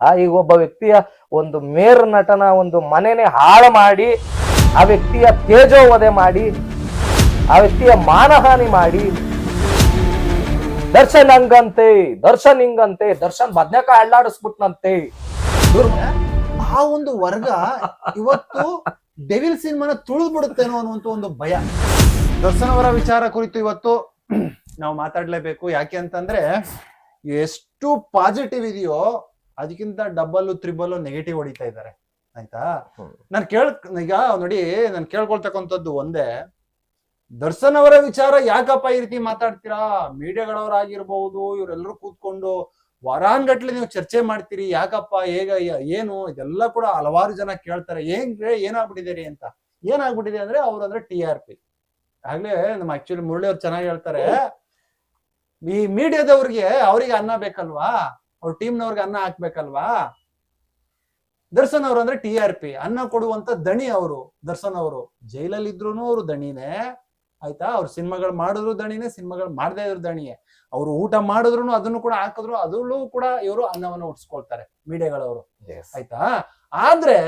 ಆ, ಈಗ ಒಬ್ಬ ವ್ಯಕ್ತಿಯ ಒಂದು ಮೇರ್ ನಟನ, ಒಂದು ಮನೆನೇ ಹಾಳು ಮಾಡಿ, ಆ ವ್ಯಕ್ತಿಯ ತೇಜೋವಧೆ ಮಾಡಿ, ಆ ವ್ಯಕ್ತಿಯ ಮಾನಹಾನಿ ಮಾಡಿ, ದರ್ಶನ್ ಹಂಗಂತೆ, ದರ್ಶನ್ ಹಿಂಗಂತೆ, ದರ್ಶನ್ ಬದ್ನೆಕ ಅಳ್ಳಾಡಿಸ್ಬಿಟ್ನಂತೆ. ಆ ಒಂದು ವರ್ಗ ಇವತ್ತು ಡೆವಿಲ್ ಸಿನಿಮಾನ ತುಳಿದು ಬಿಡುತ್ತೇನೋ ಅನ್ನುವಂತ ಒಂದು ಭಯ. ದರ್ಶನ್ ಅವರ ವಿಚಾರ ಕುರಿತು ಇವತ್ತು ನಾವು ಮಾತಾಡ್ಲೇಬೇಕು. ಯಾಕೆ ಅಂತಂದ್ರೆ ಎಷ್ಟು ಪಾಸಿಟಿವ್ ಇದೆಯೋ ಅದಕ್ಕಿಂತ ಡಬಲ್ ತ್ರಿಬಲ್ ನೆಗೆಟಿವ್ ಹೊಡಿತಾ ಇದ್ದಾರೆ. ಆಯ್ತಾ? ನಾನ್ ಕೇಳ್ ಈಗ ನೋಡಿ ನಾನು ಕೇಳ್ಕೊಳ್ತಕ್ಕಂಥದ್ದು ಒಂದೇ ದರ್ಶನ್ ಅವರ ವಿಚಾರ ಯಾಕಪ್ಪ ಈ ರೀತಿ ಮಾತಾಡ್ತೀರಾ? ಮೀಡಿಯಾಗಳವರಾಗಿರ್ಬಹುದು ಇವರೆಲ್ಲರೂ ಕೂತ್ಕೊಂಡು ವಾರಾನ್ಗಟ್ಲೆ ನೀವು ಚರ್ಚೆ ಮಾಡ್ತೀರಿ ಯಾಕಪ್ಪ ಹೇಗ ಏನು ಇದೆಲ್ಲ ಕೂಡ ಹಲವಾರು ಜನ ಕೇಳ್ತಾರೆ. ಹೆಂಗ್ರೆ ಏನಾಗ್ಬಿಟ್ಟಿದ್ದೀರಿ ಅಂತ? ಏನಾಗ್ಬಿಟ್ಟಿದೆ ಅಂದ್ರೆ ಅವ್ರು ಅಂದ್ರೆ ಟಿ ಆರ್ ಪಿ. ಆಗ್ಲೇ ನಮ್ಮ ಆಕ್ಚುಲಿ ಮುರಳಿ ಅವ್ರು ಚೆನ್ನಾಗಿ ಹೇಳ್ತಾರೆ. ಈ ಮೀಡಿಯಾದವ್ರಿಗೆ ಅವ್ರಿಗೆ ಅನ್ನ ಬೇಕಲ್ವಾ? ಅವ್ರ ಟೀಮ್ನವ್ರಿಗೆ ಅನ್ನ ಹಾಕ್ಬೇಕಲ್ವಾ? ದರ್ಶನ್ ಅವ್ರು ಅಂದ್ರೆ ಟಿ ಆರ್ ಪಿ ಅನ್ನ ಕೊಡುವಂತ ದಣಿ ಅವರು ದರ್ಶನ್ ಅವರು. ಜೈಲಲ್ಲಿ ಇದ್ರು ಅವರು ದಣಿನೇ. ಆಯ್ತಾ? ಅವ್ರ ಸಿನಿಮಾಗಳು ಮಾಡಿದ್ರು ದಣಿನೇ ಸಿನಿಮಾಗಳು ಮಾಡದೇ ಇದ್ರು ದಣಿಯೇ. ಅವ್ರು ಊಟ ಮಾಡಿದ್ರು ಅದನ್ನು ಕೂಡ ಹಾಕಿದ್ರು ಅದರಲ್ಲೂ ಕೂಡ ಇವರು ಅನ್ನವನ್ನು ಉಟ್ಸ್ಕೊಳ್ತಾರೆ ಮೀಡಿಯಾಗಳವರು. ಆಯ್ತಾ? ಆದ್ರೆ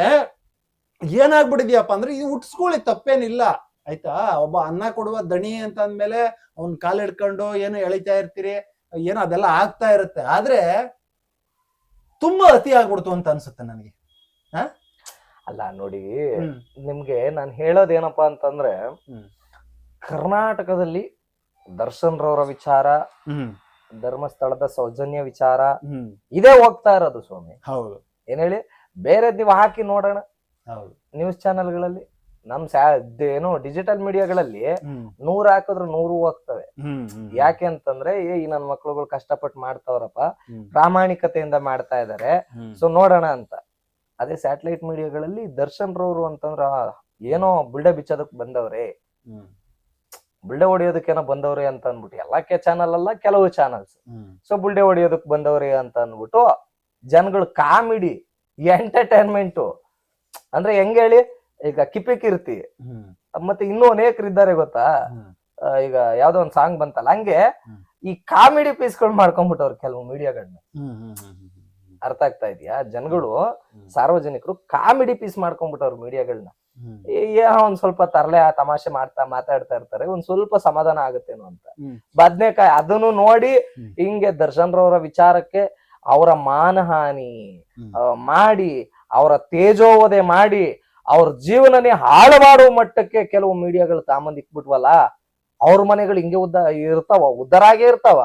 ಏನಾಗ್ಬಿಟ್ಟಿದ್ಯಪ್ಪ ಅಂದ್ರೆ ಇದು ಉಟ್ಸ್ಕೊಳ್ಳಿ ತಪ್ಪೇನಿಲ್ಲ. ಆಯ್ತಾ? ಒಬ್ಬ ಅನ್ನ ಕೊಡುವ ದಣಿ ಅಂತ ಅಂದ್ಮೇಲೆ ಅವ್ನ್ ಕಾಲ್ ಹಿಡ್ಕೊಂಡು ಏನು ಎಳಿತಾ ಇರ್ತೀರಿ? ಏನೋ ಅದೆಲ್ಲ ಆಗ್ತಾ ಇರುತ್ತೆ. ಆದ್ರೆ ತುಂಬಾ ಅತಿ ಆಗ್ಬಿಡ್ತು ಅಂತ ಅನ್ಸುತ್ತೆ ನನಗೆ. ಅಲ್ಲ ನೋಡಿ ಹ್ಮ್. ನಿಮ್ಗೆ ನಾನ್ ಹೇಳೋದೇನಪ್ಪಾ ಅಂತಂದ್ರೆ ಹ್ಮ್. ಕರ್ನಾಟಕದಲ್ಲಿ ದರ್ಶನ್ ರವರ ವಿಚಾರ ಹ್ಮ್. ಧರ್ಮಸ್ಥಳದ ಸೌಜನ್ಯ ವಿಚಾರ ಹ್ಮ್. ಇದೇ ಹೋಗ್ತಾ ಇರೋದು ಸ್ವಾಮಿ. ಹೌದು. ಏನ್ ಹೇಳಿ? ಬೇರೆ ನೀವು ಹಾಕಿ ನೋಡೋಣ ಹೌದು. ನ್ಯೂಸ್ ಚಾನೆಲ್ಗಳಲ್ಲಿ ನಮ್ ಸ್ಯಾ ಏನು ಡಿಜಿಟಲ್ ಮೀಡಿಯಾಗಳಲ್ಲಿ ನೂರ್ ಹಾಕಿದ್ರೆ ನೂರು ಹೋಗ್ತವೆ. ಯಾಕೆ ಅಂತಂದ್ರೆ ಏ ಈ ನನ್ ಮಕ್ಳುಗಳು ಕಷ್ಟಪಟ್ಟು ಮಾಡ್ತಾವ್ರಪ್ಪ. ಪ್ರಾಮಾಣಿಕತೆಯಿಂದ ಮಾಡ್ತಾ ಇದಾರೆ. ಸೊ ನೋಡೋಣ ಅಂತ. ಅದೇ ಸ್ಯಾಟಲೈಟ್ ಮೀಡಿಯಾಗಳಲ್ಲಿ ದರ್ಶನ್ ರವರು ಅಂತಂದ್ರ ಏನೋ ಬುಲ್ಡೆ ಬಿಚ್ಚೋದಕ್ ಬಂದವ್ರೆ. ಬುಲ್ಡೆ ಹೊಡಿಯೋದಕ್ಕೇನೋ ಬಂದವ್ರೆ ಅಂತ ಅನ್ಬಿಟ್ಟು ಎಲ್ಲಕ್ಕೆ ಚಾನಲ್ ಅಲ್ಲ ಕೆಲವು ಚಾನಲ್ಸ್. ಸೊ ಬುಲ್ಡೆ ಹೊಡಿಯೋದಕ್ ಬಂದವ್ರೆ ಅಂತ ಅನ್ಬಿಟ್ಟು ಜನಗಳು ಕಾಮಿಡಿ ಎಂಟರ್ಟೈನ್ಮೆಂಟು. ಅಂದ್ರೆ ಹೆಂಗ್ ಹೇಳಿ ಈಗ ಕಿಪಿ ಕೀರ್ತಿ. ಮತ್ತೆ ಇನ್ನೂ ಅನೇಕರು ಇದ್ದಾರೆ ಗೊತ್ತಾ? ಈಗ ಯಾವ್ದೋ ಒಂದ್ ಸಾಂಗ್ ಬಂತಲ್ಲ ಹಂಗೆ ಈ ಕಾಮಿಡಿ ಪೀಸ್ಗಳು ಮಾಡ್ಕೊಂಡ್ಬಿಟ್ಟವ್ರು ಕೆಲವು ಮೀಡಿಯಾಗಳನ್ನ. ಅರ್ಥ ಆಗ್ತಾ ಇದೆಯಾ? ಜನಗಳು ಸಾರ್ವಜನಿಕರು ಕಾಮಿಡಿ ಪೀಸ್ ಮಾಡ್ಕೊಂಡ್ಬಿಟ್ಟವ್ರು ಮೀಡಿಯಾಗಳನ್ನ ಏ ಏನೋ ಒಂದ್ ಸ್ವಲ್ಪ ತರಲೆ ಆ ತಮಾಷೆ ಮಾಡ್ತಾ ಮಾತಾಡ್ತಾ ಇರ್ತಾರೆ ಒಂದ್ ಸ್ವಲ್ಪ ಸಮಾಧಾನ ಆಗುತ್ತೇನೋ ಅಂತ. ಬದ್ನೆಕಾಯಿ ಅದನ್ನು ನೋಡಿ. ಹಿಂಗೆ ದರ್ಶನ್ ರವರ ವಿಚಾರಕ್ಕೆ ಅವರ ಮಾನಹಾನಿ ಮಾಡಿ ಅವರ ತೇಜೋವಧೆ ಮಾಡಿ ಅವ್ರ ಜೀವನನೇ ಹಾಳು ಮಾಡುವ ಮಟ್ಟಕ್ಕೆ ಕೆಲವು ಮೀಡಿಯಾಗಳು ತಾಮಂದ್ ಇಕ್ಬಿಟ್ವಲ್ಲ ಅವ್ರ ಮನೆಗಳು ಹಿಂಗೆ ಉದ್ದ ಇರ್ತಾವ, ಉದ್ದರಾಗೆ ಇರ್ತಾವ.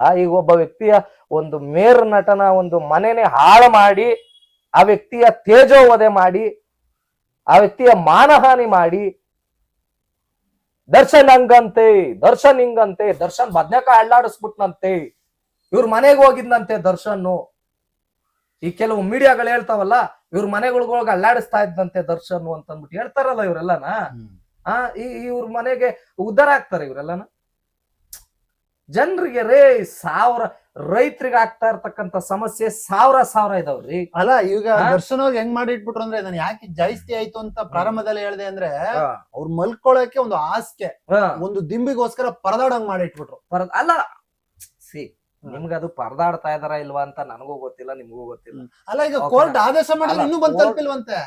ಆ, ಈಗ ಒಬ್ಬ ವ್ಯಕ್ತಿಯ ಒಂದು ಮೇರ್ ನಟನ, ಒಂದು ಮನೆನೇ ಹಾಳು ಮಾಡಿ, ಆ ವ್ಯಕ್ತಿಯ ತೇಜೋವಧೆ ಮಾಡಿ, ಆ ವ್ಯಕ್ತಿಯ ಮಾನಹಾನಿ ಮಾಡಿ, ದರ್ಶನ್ ಹಂಗಂತೆ, ದರ್ಶನ್ ಹಿಂಗಂತೆ, ದರ್ಶನ್ ಬದ್ನೆಕಾಯಿ ಅಳ್ಳಾಡಿಸ್ಬಿಟ್ನಂತೆ, ಇವ್ರ ಮನೆಗೆ ಹೋಗಿದ್ನಂತೆ ದರ್ಶನ್ ಈ ಕೆಲವು ಮೀಡಿಯಾಗಳು ಹೇಳ್ತಾವಲ್ಲ ಇವ್ರ ಮನೆಗಳಿಗೆ ಹೋಗಿ ಅಲ್ಲಾಡಿಸ್ತಾ ಇದ್ದಂತೆ ದರ್ಶನ್ ಅಂತ ಅಂದ್ಬಿಟ್ಟು ಹೇಳ್ತಾರಲ್ಲ ಇವರೆಲ್ಲಾನ. ಆ ಈ ಇವ್ರ ಮನೆಗೆ ಉದ್ಧಾರ ಆಗ್ತಾರೆ ಇವ್ರೆಲ್ಲಾನ? ಜನರಿಗೆ ರೇ ಸಾವಿರ ರೈತರಿಗೆ ಆಗ್ತಾ ಇರ್ತಕ್ಕಂತ ಸಮಸ್ಯೆ ಸಾವಿರ ಸಾವಿರ ಇದಾವ್ರಿ. ಅಲ್ಲ ಈಗ ದರ್ಶನ ಅವ್ರಿಗೆ ಹೆಂಗ್ ಮಾಡಿ ಇಟ್ಬಿಟ್ರು ಅಂದ್ರೆ ನಾನು ಯಾಕೆ ಜಾಸ್ತಿ ಆಯ್ತು ಅಂತ ಪ್ರಾರಂಭದಲ್ಲಿ ಹೇಳ್ದೆ ಅಂದ್ರೆ ಅವ್ರ ಮಲ್ಕೊಳಕ್ಕೆ ಒಂದು ಆಸ್ಕೆ. ಒಂದು ದಿಂಬಿಗೋಸ್ಕರ ಪರದಾಡಂಗ್ ಮಾಡಿ ಇಟ್ಬಿಟ್ರು ಪರ- ಅಲ್ಲ ಸಿ ನಿಮ್ಗೆ ಅದು ಪರದಾಡ್ತಾ ಇದಾರ ಇಲ್ವಾ ಅಂತ ನನಗೂ ಗೊತ್ತಿಲ್ಲ ನಿಮ್ಗೂ ಗೊತ್ತಿಲ್ಲ. ಅಲ್ಲ ಈಗ ಕೋರ್ಟ್ ಆದೇಶ ಮಾಡಿದ್ರೆ ಇನ್ನೂ ಬಂದ್ ತಲುಪಿಲ್ವಂತೆ?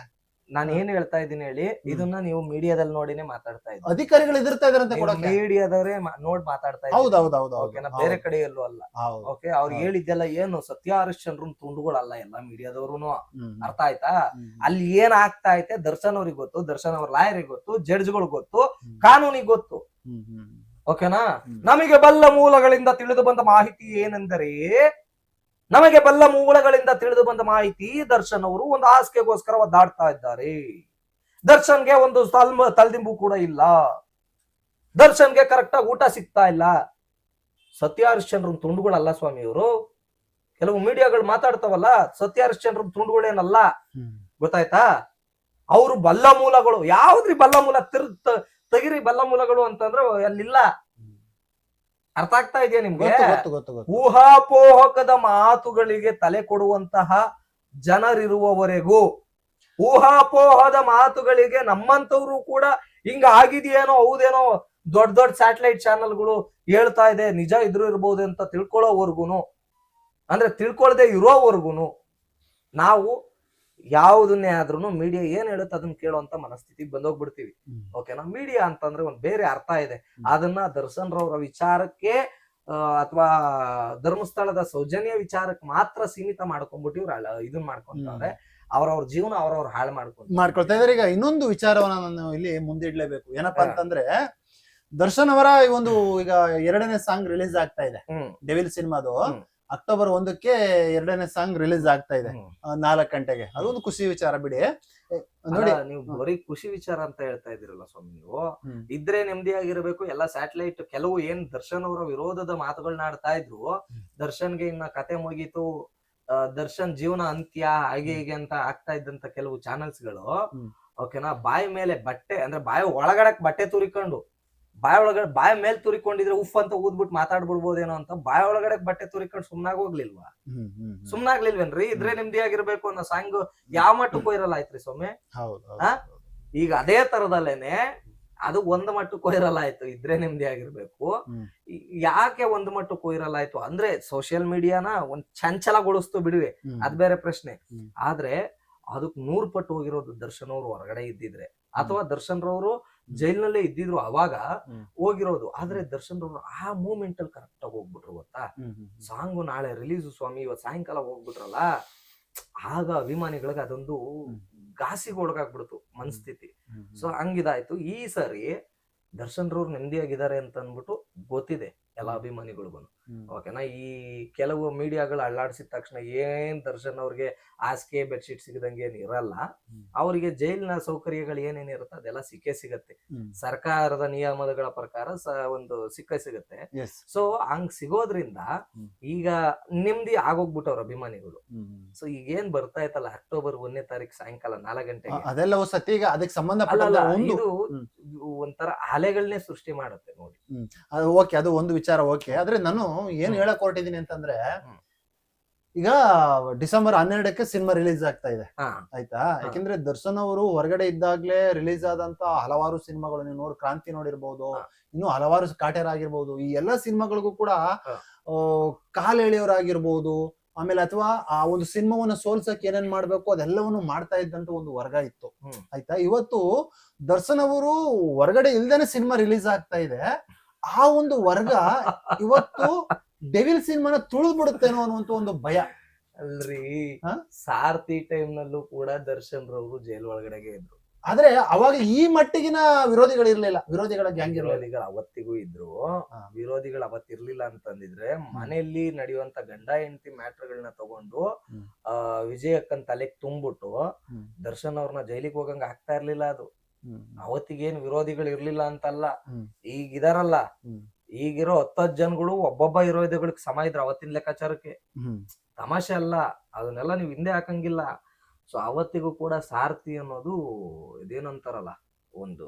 ನಾನು ಏನ್ ಹೇಳ್ತಾ ಇದ್ದೀನಿ ಹೇಳಿ ಇದನ್ನ ನೀವು ಮೀಡಿಯಾದಲ್ಲಿ ನೋಡಿನೇ ಮಾತಾಡ್ತಾ ಇದ್ದೀನಿ. ಅಧಿಕಾರಿಗಳು ಎದುರ್ತಾ ಇದಾರಂತೆ ಮೀಡಿಯಾದವರೇ ನೋಡ್ ಮಾತಾಡ್ತಾ ಹೌದು ಹೌದು ಹೌದು ಓಕೆನಾ ಬೇರೆ ಕಡೆ ಎಲ್ಲೂ ಅಲ್ಲ. ಓಕೆ ಅವ್ರು. ಹೇಳಿದ್ದೆಲ್ಲ ಏನು ಸತ್ಯ ಹರಿಶ್ಚಂದ್ರ ತುಂಡುಗಳಲ್ಲ ಎಲ್ಲ ಮೀಡಿಯಾದವ್ರು. ಅರ್ಥ ಆಯ್ತಾ? ಅಲ್ಲಿ ಏನ್ ಆಗ್ತಾ ಐತೆ ದರ್ಶನ್ ಅವ್ರಿಗೆ ಗೊತ್ತು ದರ್ಶನ್ ಅವ್ರ ಲಾಯರಿಗೆ ಗೊತ್ತು ಜಡ್ಜ್ಗಳು ಗೊತ್ತು. ಕಾನೂನಿಗೆ ಗೊತ್ತು. ಓಕೆನಾ? ನಮಗೆ ಬಲ್ಲ ಮೂಲಗಳಿಂದ ತಿಳಿದು ಬಂದ ಮಾಹಿತಿ ಏನೆಂದರೆ ನಮಗೆ ಬಲ್ಲ ಮೂಲಗಳಿಂದ ತಿಳಿದು ಬಂದ ಮಾಹಿತಿ ದರ್ಶನ್ ಅವರು ಒಂದು ಹಾಸಿಗೆಗೋಸ್ಕರ ಒದ್ದಾಡ್ತಾ ಇದ್ದಾರೆ. ದರ್ಶನ್ಗೆ ಒಂದು ತಲ್ಮ ತಲ್ದಿಂಬು ಕೂಡ ಇಲ್ಲ. ದರ್ಶನ್ಗೆ ಕರೆಕ್ಟ್ ಆಗಿ ಊಟ ಸಿಗ್ತಾ ಇಲ್ಲ. ಸತ್ಯ ಹರಿಶ್ಚಂದ್ರನ್ ತುಂಡುಗಳಲ್ಲ ಸ್ವಾಮಿ ಇವರು ಕೆಲವು ಮೀಡಿಯಾಗಳು ಮಾತಾಡ್ತಾವಲ್ಲ ಸತ್ಯ ಹರಿಶ್ಚಂದ್ರನ್ ತುಂಡುಗಳೇನಲ್ಲ. ಗೊತ್ತಾಯ್ತಾ? ಅವರು ಬಲ್ಲ ಮೂಲಗಳು ಯಾವ್ದ್ರಿ ಬಲ್ಲ ಮೂಲ ತಿರ್ ತೆಗಿರಿ ಬಲ್ಲ ಮೂಲಗಳು ಅಂತಂದ್ರೆ ಅಲ್ಲಿಲ್ಲ. ಅರ್ಥ ಆಗ್ತಾ ಇದೆಯಾ ನಿಮ್ಗೆ? ಊಹಾಪೋಹಕದ ಮಾತುಗಳಿಗೆ ತಲೆ ಕೊಡುವಂತಹ ಜನರಿರುವವರೆಗೂ ಊಹಾಪೋಹದ ಮಾತುಗಳಿಗೆ ನಮ್ಮಂತವ್ರು ಕೂಡ ಹಿಂಗ ಆಗಿದೆಯೇನೋ ಹೌದೇನೋ ದೊಡ್ಡ ದೊಡ್ಡ ಸ್ಯಾಟಲೈಟ್ ಚಾನೆಲ್ಗಳು ಹೇಳ್ತಾ ಇದೆ. ನಿಜ ಇದ್ರು ಇರ್ಬೋದು ಅಂತ ತಿಳ್ಕೊಳ್ಳೋವರ್ಗುನು. ಅಂದ್ರೆ ತಿಳ್ಕೊಳ್ದೆ ಇರೋವರ್ಗುನು. ನಾವು ಯಾವುದನ್ನೇ ಆದ್ರೂ ಮೀಡಿಯಾ ಏನ್ ಹೇಳುತ್ತೆ ಅದನ್ನ ಕೇಳುವಂತ ಮನಸ್ಥಿತಿ ಬಂದೋಗ್ಬಿಡ್ತೀವಿ. ಓಕೆನಾ ಮೀಡಿಯಾ ಅಂತಂದ್ರೆ ಒಂದ್ ಬೇರೆ ಅರ್ಥ ಇದೆ. ಅದನ್ನ ದರ್ಶನ್ ರವರ ವಿಚಾರಕ್ಕೆ ಅಥವಾ ಧರ್ಮಸ್ಥಳದ ಸೌಜನ್ಯ ವಿಚಾರಕ್ಕೆ ಮಾತ್ರ ಸೀಮಿತ ಮಾಡ್ಕೊಂಡ್ಬಿಟ್ಟು ಇವ್ರು ಇದನ್ ಮಾಡ್ಕೊಂತಾರೆ ಅವ್ರವ್ರ ಜೀವನ ಅವ್ರವ್ರ ಹಾಳು ಮಾಡ್ಕೊಂಡ್ ಮಾಡ್ಕೊಳ್ತಾ ಇದಾರೆ. ಈಗ ಇನ್ನೊಂದು ವಿಚಾರವನ್ನ ನಾನು ಇಲ್ಲಿ ಮುಂದಿಡ್ಲೇಬೇಕು. ಏನಪ್ಪಾ ಅಂತಂದ್ರೆ ದರ್ಶನ್ ಅವರ ಈ ಒಂದು ಈಗ ಎರಡನೇ ಸಾಂಗ್ ರಿಲೀಸ್ ಆಗ್ತಾ ಇದೆ. ಡೆವಿಲ್ ಸಿನಿಮಾದು. ಅಕ್ಟೋಬರ್ ಒಂದಕ್ಕೆ ಎರಡನೇ ಸಾಂಗ್ ರಿಲೀಸ್ ಆಗ್ತಾ ಇದೆ ನಾಲ್ಕು ಗಂಟೆಗೆ. ಅದೊಂದು ಖುಷಿ ವಿಚಾರ ಬಿಡಿ. ನೋಡಿ. ನೀವು ಬರೀ ಖುಷಿ ವಿಚಾರ ಅಂತ ಹೇಳ್ತಾ ಇದಿರಲ್ಲ ಸ್ವಾಮಿ ನೀವು. ಇದ್ರೆ ಇದ್ರೆ ನೆಮ್ಮದಿಯಾಗಿರ್ಬೇಕು ಎಲ್ಲ ಸ್ಯಾಟಲೈಟ್ ಕೆಲವು ಏನ್ ದರ್ಶನ್ ಅವರ ವಿರೋಧದ ಮಾತುಗಳನ್ನ ಆಡ್ತಾ ಇದ್ರು. ದರ್ಶನ್ಗೆ ಇನ್ನ ಕತೆ ಮುಗೀತು. ದರ್ಶನ್ ಜೀವನ ಅಂತ್ಯ ಹಾಗೆ ಹೀಗೆ ಅಂತ ಆಗ್ತಾ ಇದ್ದಂತ ಕೆಲವು ಚಾನೆಲ್ಸ್ಗಳು. ಓಕೆನಾ ಬಾಯಿ ಮೇಲೆ ಬಟ್ಟೆ ಅಂದ್ರೆ ಬಾಯಿ ಒಳಗಡೆ ಬಟ್ಟೆ ತುರಿಕೊಂಡು ಬಾಯಿ ಒಳಗಡೆ ಮೇಲ್ ಮೇಲೆ ತುರಿಕೊಂಡಿದ್ರೆ ಉಫ್ ಅಂತ ಊದ್ಬಿಟ್ಟು ಮಾತಾಡ್ಬಿಡ್ಬೋದೇನೋ ಅಂತ ಬಾಯೊಳಗಡೆ ಒಳಗಡೆ ಬಟ್ಟೆ ತುರಿಕೊಂಡು ಸುಮ್ನಾಗ ಹೋಗ್ಲಿಲ್ವಾ. ಸುಮ್ನಾಗ್ಲಿಲ್ವೇನ್ರಿ? ಇದ್ರೆ ನೆಮ್ಮದಿಯಾಗಿರ್ಬೇಕು ಅನ್ನೋ ಸಾಂಗ್ ಯಾವ ಮಟ್ಟಕ್ಕೂ ಇರಲ್ಲ ಆಯ್ತ್ರಿ ಸ್ವಾಮಿ. ಈಗ ಅದೇ ತರದಲ್ಲೇನೆ ಅದು ಒಂದ್ ಮಟ್ಟ ವೈರಲ್ ಆಯ್ತು ಇದ್ರೆ ನೆಮ್ಮದಿ ಆಗಿರ್ಬೇಕು ಯಾಕೆ ಒಂದ್ ಮಟ್ಟ ವೈರಲ್ ಆಯ್ತು ಅಂದ್ರೆ ಸೋಷಿಯಲ್ ಮೀಡಿಯಾನ ಒಂದ್ ಚಂಚಲಗೊಳಿಸ್ತು ಬಿಡುವೆ. ಅದ್ ಬೇರೆ ಪ್ರಶ್ನೆ. ಆದ್ರೆ ಅದಕ್ ನೂರ್ ಪಟ್ಟು ಹೋಗಿರೋದು ದರ್ಶನ್ ಅವ್ರು ಹೊರಗಡೆ ಇದ್ದಿದ್ರೆ. ಅಥವಾ ದರ್ಶನ್ ರವರು ಜೈಲ್ನಲ್ಲೇ ಇದ್ದಿದ್ರು ಅವಾಗ ಹೋಗಿರೋದು. ಆದ್ರೆ ದರ್ಶನ್ ರವರು ಆ ಮೂಮೆಂಟ್ ಅಲ್ಲಿ ಕರೆಕ್ಟ್ ಆಗಿ ಹೋಗ್ಬಿಟ್ರು ಗೊತ್ತಾ. ಸಾಂಗು ನಾಳೆ ರಿಲೀಸ್ ಸ್ವಾಮಿ ಇವತ್ ಸಾಯಂಕಾಲ ಹೋಗ್ಬಿಟ್ರಲ್ಲ? ಆಗ ಅಭಿಮಾನಿಗಳಿಗೆ ಅದೊಂದು ಘಾಸಿಗೆ ಒಳಗಾಗ್ಬಿಡ್ತು ಮನಸ್ಥಿತಿ. ಸೊ ಹಂಗಿದಾಯ್ತು. ಈ ಸರಿ ದರ್ಶನ್ ರವ್ರು ನೆಮ್ಮದಿಯಾಗಿದ್ದಾರೆ ಅಂತ ಅಂದ್ಬಿಟ್ಟು ಗೊತ್ತಿದೆ ಎಲ್ಲ ಅಭಿಮಾನಿಗಳಿಗೂ. ಓಕೆನಾ ಈ ಕೆಲವು ಮೀಡಿಯಾಗಳು ಅಳ್ಳಾಡಿಸಿದ ತಕ್ಷಣ ಏನ್ ದರ್ಶನ್ ಅವ್ರಿಗೆ ಹಾಸಿಗೆ ಬೆಡ್ಶೀಟ್ ಸಿಗದಂಗೆ ಏನ್ ಇರಲ್ಲ. ಅವರಿಗೆ ಜೈಲಿನ ಸೌಕರ್ಯಗಳು ಏನೇನ್ ಇರುತ್ತೆ ಅದೆಲ್ಲ ಸಿಕ್ಕೇ ಸಿಗತ್ತೆ. ಸರ್ಕಾರದ ನಿಯಮಗಳ ಪ್ರಕಾರ ಒಂದು ಸಿಕ್ಕ ಸಿಗತ್ತೆ. ಸೊ ಹಂಗ್ ಸಿಗೋದ್ರಿಂದ. ಈಗ ನೆಮ್ಮದಿ ಆಗೋಗ್ಬಿಟ್ಟವ್ರ ಅಭಿಮಾನಿಗಳು. ಸೊ ಈಗ ಏನ್ ಬರ್ತಾ ಇತ್ತಲ್ಲ ಅಕ್ಟೋಬರ್ ಒಂದನೇ ತಾರೀಕು ಸಾಯಂಕಾಲ ನಾಲ್ಕು ಗಂಟೆಗೆ. ಅದೆಲ್ಲ ಈಗ ಅದಕ್ಕೆ ಒಂದು ಇದು ಒಂಥರ ಅಲೆಗಳನ್ನೇ ಸೃಷ್ಟಿ ಮಾಡುತ್ತೆ ನೋಡಿ. ಅದು ಓಕೆ ಅದು ಒಂದು ವಿಚಾರ ಓಕೆ ಆದ್ರೆ ನಾನು ಏನ್. ಹೇಳಕ್ ಹೊರಟಿದೀನಿ ಅಂತಂದ್ರೆ ಈಗ ಡಿಸೆಂಬರ್ ಹನ್ನೆರಡಕ್ಕೆ ಸಿನಿಮಾ ರಿಲೀಸ್ ಆಗ್ತಾ ಇದೆ. ಆಯ್ತಾ? ಯಾಕಂದ್ರೆ ದರ್ಶನ್ ಅವರು ಹೊರಗಡೆ ಇದ್ದಾಗ್ಲೇ ರಿಲೀಸ್ ಆದಂತ ಹಲವಾರು ಸಿನಿಮಾಗಳು ನೀವು ನೋಡಿ ಕ್ರಾಂತಿ ನೋಡಿರ್ಬೋದು ಇನ್ನು ಹಲವಾರು ಕಾಟೇರ್ ಆಗಿರ್ಬೋದು ಈ ಎಲ್ಲಾ ಸಿನಿಮಾಗಳಿಗೂ ಕೂಡ ಕಾಲ್ ಎಳೆಯೋರಾಗಿರ್ಬೋದು ಆಮೇಲೆ ಅಥವಾ ಆ ಒಂದು ಸಿನಿಮಾವನ್ನ ಸೋಲ್ಸಕ್ ಏನೇನ್ ಮಾಡ್ಬೇಕು ಅದೆಲ್ಲವನ್ನು ಮಾಡ್ತಾ ಇದ್ದಂತ ಒಂದು ವರ್ಗ ಇತ್ತು. ಆಯ್ತಾ? ಇವತ್ತು ದರ್ಶನ್ ಅವರು ಹೊರಗಡೆ ಇಲ್ದೇನೆ ಸಿನಿಮಾ ರಿಲೀಸ್ ಆಗ್ತಾ ಇದೆ. ಆ ಒಂದು ವರ್ಗ ಇವತ್ತು ಡೆವಿಲ್ ಸಿನಿಮಾನ ತುಳಿದ್ ಬಿಡುತ್ತೇನೋ ಅನ್ನುವಂತ ಒಂದು ಭಯ. ಅಲ್ರಿ. ಸಾರ್ಥಿ ಟೈಮ್ ನಲ್ಲೂ ಕೂಡ ದರ್ಶನ್ ರವರು ಜೈಲ್ ಒಳಗಡೆಗೆ ಇದ್ರು. ಆದ್ರೆ ಅವಾಗ ಈ ಮಟ್ಟಿಗಿನ ವಿರೋಧಿಗಳು ಇರ್ಲಿಲ್ಲ. ವಿರೋಧಿಗಳ ಗ್ಯಾಂಗ್ ವಿರೋಧಿಗಳು ಅವತ್ತಿಗೂ ಇದ್ರು. ವಿರೋಧಿಗಳು ಅವತ್ತಿರ್ಲಿಲ್ಲ ಅಂತಂದಿದ್ರೆ ಮನೆಯಲ್ಲಿ ನಡೆಯುವಂತ ಗಂಡ ಹೆಂಡತಿ ಮ್ಯಾಟ್ರ್ಗಳನ್ನ ತಗೊಂಡು ಅಹ್ ಆ ವಿಜಯಕ್ಕನ್ ತಲೆಗೆ ತುಂಬಿಟ್ಟು ದರ್ಶನ್ ಅವ್ರನ್ನ ಜೈಲಿಗೆ ಹೋಗಂಗ ಆಗ್ತಾ ಇರ್ಲಿಲ್ಲ ಅದು. ಅವತ್ತಿಗೇನ್ ವಿರೋಧಿಗಳು ಇರ್ಲಿಲ್ಲ ಅಂತಲ್ಲ. ಈಗ ಇದಾರಲ್ಲ. ಈಗಿರೋ ಹತ್ತತ್ ಜನಗಳು ಒಬ್ಬೊಬ್ಬ ವಿರೋಧಿಗಳಿಗೆ ಸಮ ಇದ್ರ ಅವತ್ತಿನ ಲೆಕ್ಕಾಚಾರಕ್ಕೆ ತಮಾಷೆ ಅಲ್ಲ ಅದನ್ನೆಲ್ಲ ನೀವು ಹಿಂದೆ ಹಾಕಂಗಿಲ್ಲ ಸೊ ಅವತ್ತಿಗೂ ಕೂಡ ಸಾರಥಿ ಅನ್ನೋದು ಇದೇನಂತಾರಲ್ಲ ಒಂದು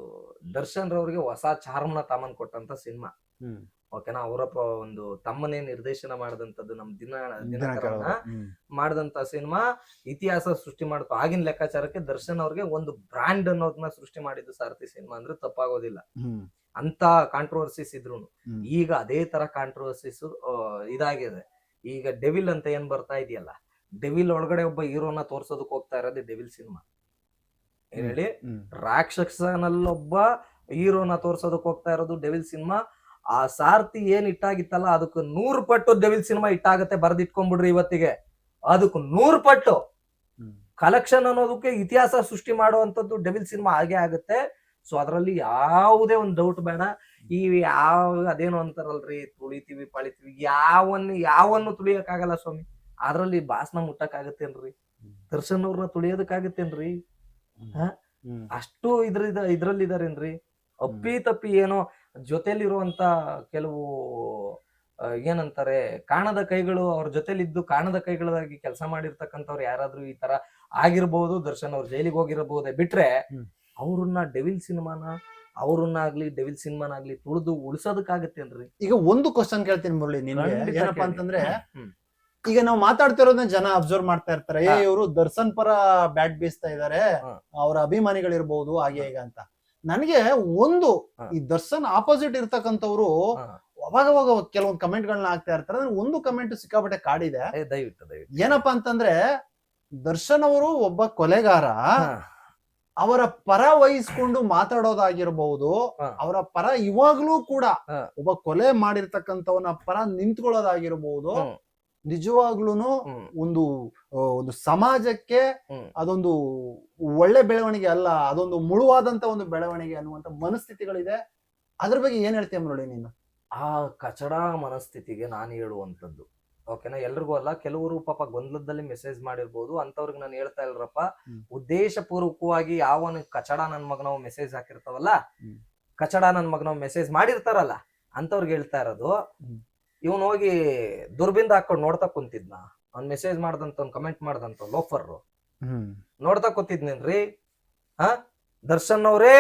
ದರ್ಶನ್ ರವ್ರಿಗೆ ಹೊಸ ಚಾರ್ಮ್ನ ತಾಮನ್ ಕೊಟ್ಟಂತ ಸಿನಿಮಾ. ಓಕೆನಾ ಅವರಪ್ಪ ಒಂದು ತಮ್ಮನೇ ನಿರ್ದೇಶನ ಮಾಡಿದಂತದ್ದು ನಮ್ ದಿನ ದಿನಕರ ದಿನಕರನ ಹ್ಮ್. ಮಾಡಿದಂತ ಸಿನಿಮಾ ಇತಿಹಾಸ ಸೃಷ್ಟಿ ಮಾಡ್ತು ಆಗಿನ ಲೆಕ್ಕಾಚಾರಕ್ಕೆ ದರ್ಶನ್ ಅವ್ರಿಗೆ ಒಂದು ಬ್ರಾಂಡ್ ಅನ್ನೋದನ್ನ ಸೃಷ್ಟಿ ಮಾಡಿದ್ದು ಸಾರಥಿ ಸಿನಿಮಾ ಅಂದ್ರೆ ತಪ್ಪಾಗೋದಿಲ್ಲ. ಅಂತ ಕಾಂಟ್ರವರ್ಸಿಸ್ ಇದ್ರು ಈಗ ಅದೇ ತರ ಕಾಂಟ್ರವರ್ಸಿಸ್ ಇದಾಗಿದೆ. ಈಗ ಡೆವಿಲ್ ಅಂತ ಏನ್ ಬರ್ತಾ ಇದೆಯಲ್ಲ ಡೆವಿಲ್ ಒಳಗಡೆ ಒಬ್ಬ ಹೀರೋನ ತೋರ್ಸೋದಕ್ಕೆ ಹೋಗ್ತಾ ಇರೋದೇ ಡೆವಿಲ್ ಸಿನಿಮಾ. ಏನ್ ಹೇಳಿ. ರಾಕ್ಷಸನಲ್ಲೊಬ್ಬ ಹೀರೋನ ತೋರ್ಸೋದಕ್ಕೆ ಹೋಗ್ತಾ ಇರೋದು ಡೆವಿಲ್ ಸಿನಿಮಾ ಆ ಸಾರ್ಥಿ ಏನ್ ಇಟ್ಟಾಗಿತ್ತಲ್ಲ ಅದಕ್ಕೆ ನೂರು ಪಟ್ಟು ಡೆವಿಲ್ ಸಿನಿಮಾ ಇಟ್ಟಾಗತ್ತೆ ಬರ್ದಿಟ್ಕೊಂಡ್ಬಿಡ್ರಿ ಇವತ್ತಿಗೆ. ಅದಕ್ಕೆ ನೂರು ಪಟ್ಟು. ಕಲೆಕ್ಷನ್ ಅನ್ನೋದಕ್ಕೆ ಇತಿಹಾಸ ಸೃಷ್ಟಿ ಮಾಡುವಂತದ್ದು ಡೆವಿಲ್ ಸಿನಿಮಾ ಹಾಗೆ ಆಗುತ್ತೆ. ಸೊ ಅದರಲ್ಲಿ ಯಾವುದೇ ಒಂದು ಡೌಟ್ ಬೇಡ. ಈ ಯಾವ ಅದೇನು ಅಂತಾರಲ್ರಿ ತುಳಿತೀವಿ ಪಳಿತೀವಿ ಯಾವನ್ನ ಯಾವನ್ನು ತುಳಿಯಕ್ಕಾಗಲ್ಲ ಸ್ವಾಮಿ. ಅದ್ರಲ್ಲಿ ಭಾಷಣ ಮುಟ್ಟಕ್ಕಾಗತ್ತೇನ್ರಿ? ದರ್ಶನ್ ಅವ್ರನ್ನ ತುಳಿಯೋದಕ್ಕಾಗತ್ತೇನ್ರಿ? ಹಾ? ಅಷ್ಟು ಇದ್ರ ಇದ್ರಲ್ಲಿ ಇದಾರೇನ್ರಿ ಅಪ್ಪಿ ತಪ್ಪಿ ಏನೋ ಜೊತೆಲಿರುವಂತ ಕೆಲವು ಏನಂತಾರೆ ಕಾಣದ ಕೈಗಳು ಅವ್ರ ಜೊತೆಲಿದ್ದು ಕಾಣದ ಕೈಗಳಾಗಿ ಕೆಲಸ ಮಾಡಿರ್ತಕ್ಕಂಥವ್ರು ಯಾರಾದ್ರೂ ಈ ತರ ಆಗಿರ್ಬೋದು ದರ್ಶನ್ ಅವ್ರ ಜೈಲಿಗೆ ಹೋಗಿರಬಹುದೇ ಬಿಟ್ರೆ. ಅವ್ರನ್ನ ಡೆವಿಲ್ ಸಿನಿಮಾನ ಅವ್ರನ್ನಾಗ್ಲಿ ಡೆವಿಲ್ ಸಿನಿಮಾನಾಗ್ಲಿ ತುಳಿದು ಉಳಿಸೋದಕ್ಕಾಗತ್ತೇನ್ರಿ? ಈಗ ಒಂದು ಕ್ವಶನ್ ಕೇಳ್ತೀನಿ ಮುರಳಿ ನೀನು ಏನಪ್ಪಾ ಅಂತಂದ್ರೆ ಈಗ ನಾವು ಮಾತಾಡ್ತಿರೋದನ್ನ ಜನ ಅಬ್ಸರ್ವ್ ಮಾಡ್ತಾ ಇರ್ತಾರೆ. ಏ. ಇವರು ದರ್ಶನ್ ಪರ ಬ್ಯಾಟ್ ಬೀಸ್ತಾ ಇದಾರೆ. ಅವ್ರ ಅವರ ಅಭಿಮಾನಿಗಳಿರ್ಬೋದು ಹಾಗೆ ಈಗ ಅಂತ. ನನಗೆ ಒಂದು ಈ ದರ್ಶನ್ ಆಪೋಸಿಟ್ ಇರ್ತಕ್ಕಂಥವ್ರು. ಅವಾಗ ಅವಾಗ ಕೆಲವೊಂದು ಕಮೆಂಟ್ ಗಳನ್ನ ಹಾಕ್ತಾ ಇರ್ತಾರೆ. ಅಂದ್ರೆ ಒಂದು ಕಮೆಂಟ್ ಸಿಕ್ಕಾಪಟ್ಟೆ ಕಾಡಿದೆ. ದಯವಿಟ್ಟು ದಯವಿಟ್ಟು. ಏನಪ್ಪಾ ಅಂತಂದ್ರೆ ದರ್ಶನ್ ಅವರು ಒಬ್ಬ ಕೊಲೆಗಾರ. ಅವರ ಪರ ವಹಿಸ್ಕೊಂಡು ಮಾತಾಡೋದಾಗಿರ್ಬಹುದು ಅವರ ಪರ ಇವಾಗ್ಲೂ ಕೂಡ ಒಬ್ಬ ಕೊಲೆ ಮಾಡಿರ್ತಕ್ಕಂಥವನ ಪರ ನಿಂತ್ಕೊಳ್ಳೋದಾಗಿರ್ಬಹುದು. ನಿಜವಾಗ್ಲೂನು ಒಂದು ಒಂದು ಸಮಾಜಕ್ಕೆ ಅದೊಂದು ಒಳ್ಳೆ ಬೆಳವಣಿಗೆ ಅಲ್ಲ ಅದೊಂದು ಮುಳುವಾದಂತ ಒಂದು ಬೆಳವಣಿಗೆ ಅನ್ನುವಂತ ಮನಸ್ಥಿತಿಗಳಿದೆ. ಅದ್ರ ಬಗ್ಗೆ ಏನ್ ಹೇಳ್ತೀಯ ನೋಡಿ ನೀನು? ಆ ಕಚಡ ಮನಸ್ಥಿತಿಗೆ ನಾನು ಹೇಳುವಂತದ್ದು ಓಕೆನಾ? ಎಲ್ರಿಗೂ ಅಲ್ಲ ಕೆಲವರು ಪಾಪ ಗೊಂದಲದಲ್ಲಿ ಮೆಸೇಜ್ ಮಾಡಿರ್ಬೋದು ಅಂತವ್ರಿಗೆ ನಾನು ಹೇಳ್ತಾ ಇಲ್ರಪ್ಪ. ಉದ್ದೇಶಪೂರ್ವಕವಾಗಿ ಉದ್ದೇಶ ಪೂರ್ವಕವಾಗಿ ಯಾವನ ಕಚಡ ನನ್ ಮಗನವ್ ಮೆಸೇಜ್ ಹಾಕಿರ್ತಾವಲ್ಲ. ಕಚಡ ನನ್ ಮಗನವ್ ಮೆಸೇಜ್ ಮಾಡಿರ್ತಾರಲ್ಲ ಅಂತವ್ರಿಗೆ ಹೇಳ್ತಾ ಇರೋದು. ಇವನ್ ಹೋಗಿ ದುರ್ಬಿಂದ ಹಾಕೊಂಡು ನೋಡ್ತಾ ಕುಂತಿದ್ನ. ಅವ್ನ್ ಮೆಸೇಜ್ ಮಾಡ್ದಂತ ಕಮೆಂಟ್ ಮಾಡ್ದಂತ ಲೋಫರ್ ನೋಡ್ತಾ ಕೂತಿದ್ನೇನ್ರಿ ಹಾ? ದರ್ಶನ್ ಅವರೇ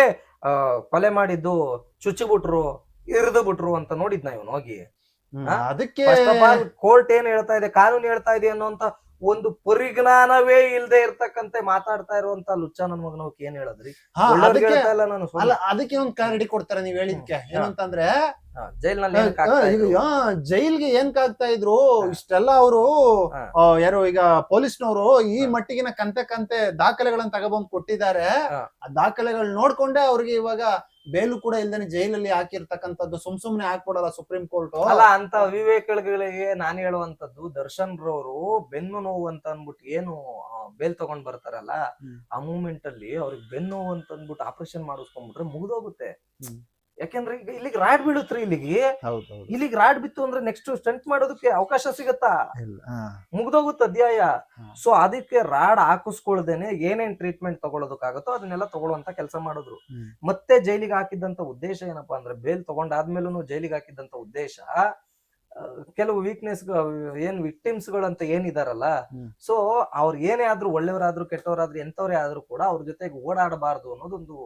ಕೊಲೆ ಮಾಡಿದ್ದು ಚುಚ್ಚಿಬಿಟ್ರು ಇರಿದು ಬಿಟ್ರು ಅಂತ ನೋಡಿದ್ನ ಇವನ್ ಹೋಗಿ. ಅದಕ್ಕೆ ಕೋರ್ಟ್ ಏನ್ ಹೇಳ್ತಾ ಇದೆ ಕಾನೂನು ಹೇಳ್ತಾ ಇದೆ ಅನ್ನೋಂತ ಒಂದು ಪರಿಜ್ಞಾನವೇ ಇಲ್ದೆ ಇರ್ತಕ್ಕಂತೆ ಮಾತಾಡ್ತಾ ಇರುವಂತ ಲುಚ್ಚ ನನ್ ಮಗನವಕ್ ಏನ್ ಹೇಳದ್ರಿ ಹಾ, ಅದಕ್ಕೆ ನಾನು ಅಲ್ಲ ಅದಕ್ಕೆ ಒಂದು ಕ್ಲಾರಿಟಿ ಕೊಡ್ತಾರೆ ನೀವ್ ಹೇಳಿದ್ಕೆ. ಏನಂತಂದ್ರೆ ಜೈಲ್ನಲ್ಲಿ ಆ, ಹಾಕ್ತಾ ಈಗ ಇದ್ರು? ಆ, ಜೈಲ್ಗೆ ಏನ್ ಕಾಗ್ತಾ ಇದ್ರು. ಇಷ್ಟೆಲ್ಲ ಅವರು ಹಾ. ಯಾರು ಈಗ ಪೊಲೀಸ್ನವರು ಈ ಹಾ. ಮಟ್ಟಿಗಿನ ಕಂತೆ ಕಂತೆ ದಾಖಲೆಗಳನ್ನ ತಗೊಬಂದ್ ಕೊಟ್ಟಿದ್ದಾರೆ ಹಾ. ಆ ದಾಖಲೆಗಳನ್ನ ನೋಡ್ಕೊಂಡೆ ಅವ್ರಿಗೆ ಇವಾಗ ಬೇಲು ಕೂಡ ಇಲ್ದೇನೆ ಜೈಲಲ್ಲಿ ಹಾಕಿರ್ತಕ್ಕಂಥದ್ದು ಸುಮ್ ಸುಮ್ನೆ ಹಾಕ್ಬಿಡಲ್ಲ ಸುಪ್ರೀಂ ಕೋರ್ಟ್. ಅಲ್ಲ ಅಂತ ವಿವೇಕಗಳಿಗೆ ನಾನು ಹೇಳುವಂತದ್ದು ದರ್ಶನ್ ರವರು ಬೆನ್ನು ನೋವು ಅಂತ ಅನ್ಬಿಟ್ಟು ಏನು ಬೇಲ್ ತಗೊಂಡ್ ಬರ್ತಾರಲ್ಲ ಆ ಮೂಮೆಂಟ್ ಅಲ್ಲಿ ಅವ್ರಿಗೆ ಬೆನ್ನು ನೋವು ಅಂತ ಅಂದ್ಬಿಟ್ಟು ಆಪರೇಷನ್ ಮಾಡಿಸ್ಕೊಂಡ್ಬಿಟ್ರೆ ಮುಗಿದೋಗುತ್ತೆ. ಯಾಕೆಂದ್ರೆ ಈಗ ಇಲ್ಲಿಗೆ ರಾಡ್ ಬೀಳುತ್ರಿ ಇಲ್ಲಿಗೆ ಹೌದೌದು ಇಲ್ಲಿಗೆ ರಾಡ್ ಬಿತ್ತು ಅಂದ್ರೆ ನೆಕ್ಸ್ಟ್ ಸ್ಟಂಟ್ ಮಾಡೋದಕ್ಕೆ ಅವಕಾಶ ಸಿಗತ್ತಾ ಮುಗ್ದೋಗುತ್ತ ಅಧ್ಯಾಯ. ಸೊ ಅದಕ್ಕೆ ರಾಡ್ ಹಾಕಿಸ್ಕೊಳ್ದೇನೆ ಏನೇನ್ ಟ್ರೀಟ್ಮೆಂಟ್ ತಗೊಳ್ಳೋದಕ್ಕಾಗತ್ತೋ ಅದನ್ನೆಲ್ಲ ತಗೊಳ್ಳುವಂತ ಕೆಲಸ ಮಾಡಿದ್ರು ಹ್ಮ್. ಮತ್ತೆ ಜೈಲಿಗೆ ಹಾಕಿದ್ದಂತ ಉದ್ದೇಶ ಏನಪ್ಪಾ ಅಂದ್ರೆ ಬೇಲ್ ತಗೊಂಡಾದ್ಮೇಲೂ ಜೈಲಿಗೆ ಹಾಕಿದ್ದಂತ ಉದ್ದೇಶ ಆ, ಕೆಲವು ವೀಕ್ನೆಸ್ ಏನ್ ವಿಕ್ಟಿಮ್ಸ್ ಗಳಂತ ಏನಿದಾರಲ್ಲ ಹ್ಮ್. ಸೊ ಅವ್ರ ಏನೇ ಆದ್ರೂ ಒಳ್ಳೆಯವರಾದ್ರೂ ಕೆಟ್ಟವರಾದ್ರು ಎಂತವರೇ ಆದ್ರೂ ಕೂಡ ಅವ್ರ ಜೊತೆಗೆ ಓಡಾಡಬಾರ್ದು ಅನ್ನೋದೊಂದು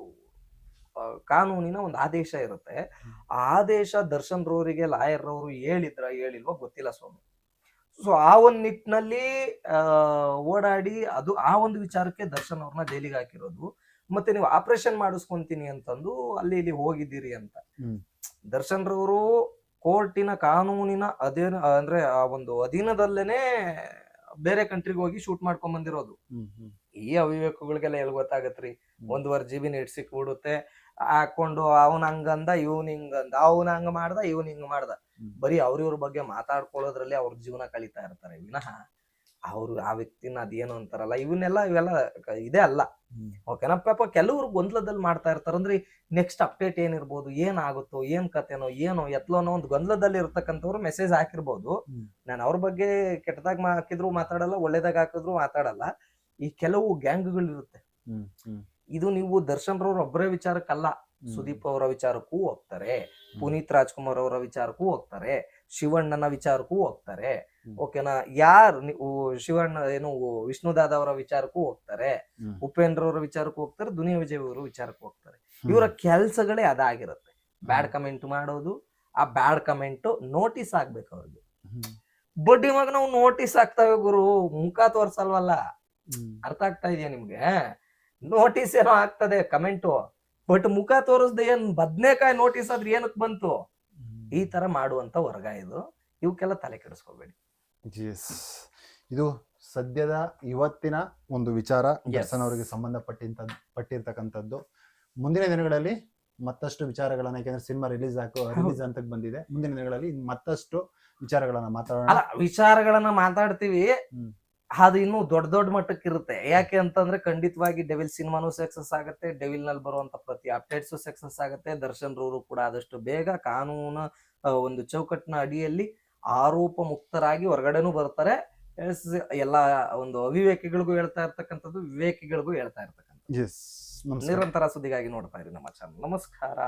ಕಾನೂನಿನ ಒಂದು ಆದೇಶ ಇರುತ್ತೆ. ಆ ಆದೇಶ ದರ್ಶನ್ ರವರಿಗೆ ಲಾಯರ್ ರವರು ಹೇಳಿದ್ರ ಹೇಳಿಲ್ವ ಗೊತ್ತಿಲ್ಲ ಸ್ವಾಮಿ. ಸೊ ಆ ಒಂದ್ ನಿಟ್ಟಿನಲ್ಲಿ ಓಡಾಡಿ ಅದು ಆ ಒಂದು ವಿಚಾರಕ್ಕೆ ದರ್ಶನ್ ಅವ್ರನ್ನ ಜೈಲಿಗೆ ಹಾಕಿರೋದು. ಮತ್ತೆ ನೀವು ಆಪರೇಷನ್ ಮಾಡಿಸ್ಕೊಂತೀನಿ ಅಂತಂದು ಅಲ್ಲಿ ಇಲ್ಲಿ ಹೋಗಿದ್ದೀರಿ ಅಂತ. ದರ್ಶನ್ ರವರು ಕೋರ್ಟಿನ ಕಾನೂನಿನ ಅಧೀನ ಅಂದ್ರೆ ಆ ಒಂದು ಅಧೀನದಲ್ಲೇನೆ ಬೇರೆ ಕಂಟ್ರಿಗೆ ಹೋಗಿ ಶೂಟ್ ಮಾಡ್ಕೊಂಡ್ ಬಂದಿರೋದು ಈ ಅವಿವೇಕಗಳಿಗೆಲ್ಲ ಎಲ್ಲಿ ಗೊತ್ತಾಗತ್ರಿ. ಒಂದುವರೆ ಜಿ ಬಿನ ನೆಟ್ ಸಿಕ್ಬಿಡುತ್ತೆ. ಹಾಕೊಂಡು ಅವನ್ ಹಂಗಂದ ಇವನ್ ಹಿಂಗಂದ ಅವನ್ ಹಂಗ ಮಾಡ್ದ ಇವನ್ ಹಿಂಗ ಮಾಡ್ದ. ಬರೀ ಅವ್ರ ಇವ್ರ ಬಗ್ಗೆ ಮಾತಾಡ್ಕೊಳ್ಳೋದ್ರಲ್ಲಿ ಅವ್ರ ಜೀವನ ಕಳೀತಾ ಇರ್ತಾರೆ. ವಿನಃ ಅವ್ರು ಆ ವ್ಯಕ್ತಿನ ಅದೇನು ಅಂತಾರಲ್ಲ ಇವನ್ನೆಲ್ಲ ಇವೆಲ್ಲ ಇದೇ ಅಲ್ಲ. ಓಕೆನಾ? ಪಾಪ ಕೆಲವ್ರು ಗೊಂದಲದಲ್ಲಿ ಮಾಡ್ತಾ ಇರ್ತಾರೆ. ಅಂದ್ರೆ ನೆಕ್ಸ್ಟ್ ಅಪ್ಡೇಟ್ ಏನಿರ್ಬೋದು ಏನಾಗುತ್ತೋ ಏನ್ ಕತೆನೋ ಏನೋ ಎತ್ಲೋನೋ ಒಂದು ಗೊಂದಲದಲ್ಲಿ ಇರ್ತಕ್ಕಂಥವ್ರು ಮೆಸೇಜ್ ಹಾಕಿರ್ಬೋದು. ನಾನು ಅವ್ರ ಬಗ್ಗೆ ಕೆಟ್ಟದಾಗ ಹಾಕಿದ್ರು ಮಾತಾಡಲ್ಲ ಒಳ್ಳೇದಾಗ ಹಾಕಿದ್ರು ಮಾತಾಡಲ್ಲ. ಈ ಕೆಲವು ಗ್ಯಾಂಗ್ಗಳು ಇರುತ್ತೆ ಇದು ನೀವು ದರ್ಶನ್ ರವ್ರ ಒಬ್ಬರೇ ವಿಚಾರಕ್ಕಲ್ಲ. ಸುದೀಪ್ ಅವರ ವಿಚಾರಕ್ಕೂ ಹೋಗ್ತಾರೆ. ಪುನೀತ್ ರಾಜ್ಕುಮಾರ್ ಅವರ ವಿಚಾರಕ್ಕೂ ಹೋಗ್ತಾರೆ. ಶಿವಣ್ಣನ ವಿಚಾರಕ್ಕೂ ಹೋಗ್ತಾರೆ. ಓಕೆನಾ? ಯಾರು ನೀವು ಶಿವಣ್ಣ ಏನು ವಿಷ್ಣುದಾದ ಅವರ ವಿಚಾರಕ್ಕೂ ಹೋಗ್ತಾರೆ. ಉಪೇಂದ್ರ ಅವರ ವಿಚಾರಕ್ಕೂ ಹೋಗ್ತಾರೆ. ದುನಿಯಾ ವಿಜಯ್ ಅವರ ವಿಚಾರಕ್ಕೂ ಹೋಗ್ತಾರೆ. ಇವರ ಕೆಲ್ಸಗಳೇ ಅದಾಗಿರುತ್ತೆ. ಬ್ಯಾಡ್ ಕಮೆಂಟ್ ಮಾಡೋದು ಆ ಬ್ಯಾಡ್ ಕಮೆಂಟ್ ನೋಟಿಸ್ ಆಗ್ಬೇಕು ಅವ್ರಿಗೆ. ಬಡ್ಡಿ ಇವಾಗ ನಾವು ನೋಟಿಸ್ ಆಗ್ತಾವೆ ಗುರು. ಮುಖ ತೋರ್ಸಲ್ವಲ್ಲ? ಅರ್ಥ ಆಗ್ತಾ ಇದೆಯಾ ನಿಮ್ಗೆ? ನೋಟಿಸ್ ಏನೋ ಆಗ್ತದೆ ಕಮೆಂಟು ಬಟ್ ಮುಖ ತೋರಿಸ್ದೆ ಏನ್ ಬದ್ನೇಕಾಯಿ ನೋಟಿಸ್ ಆದ್ರೆ ಏನಕ್ ಬಂತು? ಈ ತರ ಮಾಡುವಂತ ವರ್ಗ ಇದು. ಇವಕ್ಕೆಲ್ಲ ತಲೆ ಕೆಡಿಸ್ಕೋಬೇಡಿ. ಎಸ್ ಇದು ಸದ್ಯದ ಇವತ್ತಿನ ಒಂದು ವಿಚಾರ. ದರ್ಶನ್ ಅವರಿಗೆ ಸಂಬಂಧಪಟ್ಟಿಂತ ಪಟ್ಟಿರ್ತಕ್ಕಂಥದ್ದು. ಮುಂದಿನ ದಿನಗಳಲ್ಲಿ ಮತ್ತಷ್ಟು ವಿಚಾರಗಳನ್ನ ಯಾಕಂದ್ರೆ ಸಿನಿಮಾ ರಿಲೀಸ್ ಹಾಕೋ ರಿಲೀಸ್ ಅಂತ ಬಂದಿದೆ. ಮುಂದಿನ ದಿನಗಳಲ್ಲಿ ಮತ್ತಷ್ಟು ವಿಚಾರಗಳನ್ನ ಮಾತಾಡೋಣ. ವಿಚಾರಗಳನ್ನ ಮಾತಾಡ್ತೀವಿ. ಅದು ಇನ್ನೂ ದೊಡ್ಡ ದೊಡ್ಡ ಮಟ್ಟಕ್ಕೆ ಇರುತ್ತೆ. ಯಾಕೆ ಅಂತಂದ್ರೆ ಖಂಡಿತವಾಗಿ ಡೆವಿಲ್ ಸಿನಿಮಾನು ಸಕ್ಸಸ್ ಆಗುತ್ತೆ ಡೆವಿಲ್ನಲ್ಲಿ ಬರುವಂತ ಪ್ರತಿ ಅಪ್ಡೇಟ್ಸ್ ಸಕ್ಸಸ್ ಆಗುತ್ತೆ. ದರ್ಶನ್ ರವರು ಕೂಡ ಆದಷ್ಟು ಬೇಗ ಕಾನೂನ ಒಂದು ಚೌಕಟ್ಟಿನ ಅಡಿಯಲ್ಲಿ ಆರೋಪ ಮುಕ್ತರಾಗಿ ಹೊರಗಡೆನೂ ಬರ್ತಾರೆ. ಎಲ್ಲ ಒಂದು ಅವಿವೇಕಿಗಳಿಗೂ ಹೇಳ್ತಾ ಇರ್ತಕ್ಕಂಥದ್ದು ವಿವೇಕಿಗಳಿಗೂ ಹೇಳ್ತಾ ಇರ್ತಕ್ಕಂಥ ನಿರಂತರ ಸುದ್ದಿಗಾಗಿ ನೋಡ್ತಾ ಇರಿ ನಮ್ಮ ಚಾನಲ್ ನಮಸ್ಕಾರ.